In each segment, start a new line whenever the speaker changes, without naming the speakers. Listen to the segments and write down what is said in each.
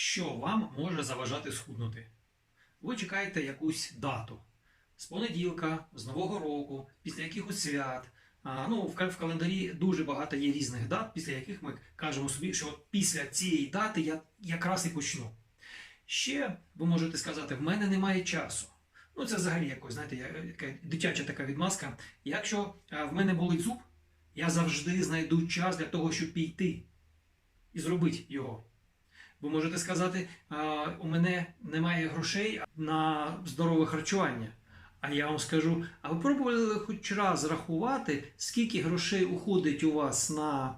Що вам може заважати схуднути? Ви чекаєте якусь дату з понеділка, з Нового року, після якихось свят. А, ну, в, календарі дуже багато є різних дат, після яких ми кажемо собі, що от після цієї дати я якраз і почну. Ще ви можете сказати, в мене немає часу. Ну, це взагалі якось, знаєте, яка дитяча така відмазка. Якщо в мене болить зуб, я завжди знайду час для того, щоб піти і зробити його. Ви можете сказати, у мене немає грошей на здорове харчування. А я вам скажу, а ви пробували хоч раз рахувати, скільки грошей уходить у вас на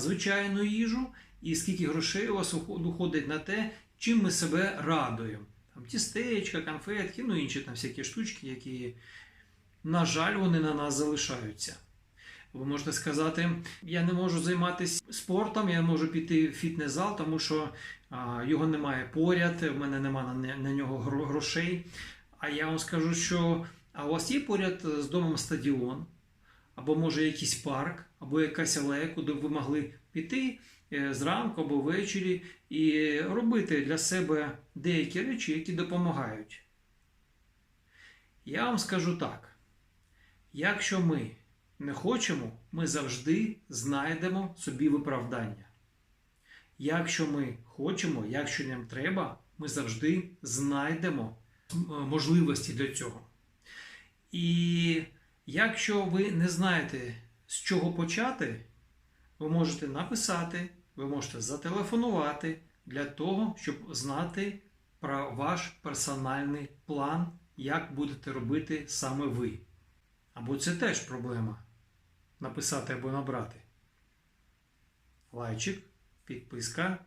звичайну їжу, і скільки грошей у вас уходить на те, чим ми себе радуємо? Там тістечка, конфетки, ну інші там всякі штучки, які, на жаль, вони на нас залишаються. Ви можете сказати, я не можу займатися спортом, я можу піти в фітнес-зал, тому що його немає поряд, в мене немає на, нього грошей. А я вам скажу, що а у вас є поряд з домом стадіон, або може якийсь парк, або якась алея, куди ви могли піти е, зранку або ввечері і робити для себе деякі речі, які допомагають. Я вам скажу так: якщо ми не хочемо, ми завжди знайдемо собі виправдання. Якщо ми хочемо, якщо нам треба, ми завжди знайдемо е, можливості для цього. І якщо ви не знаєте, з чого почати, ви можете написати, ви можете зателефонувати для того, щоб знати про ваш персональний план, як будете робити саме ви. Або це теж проблема написати або набрати. Лайчик, підписка,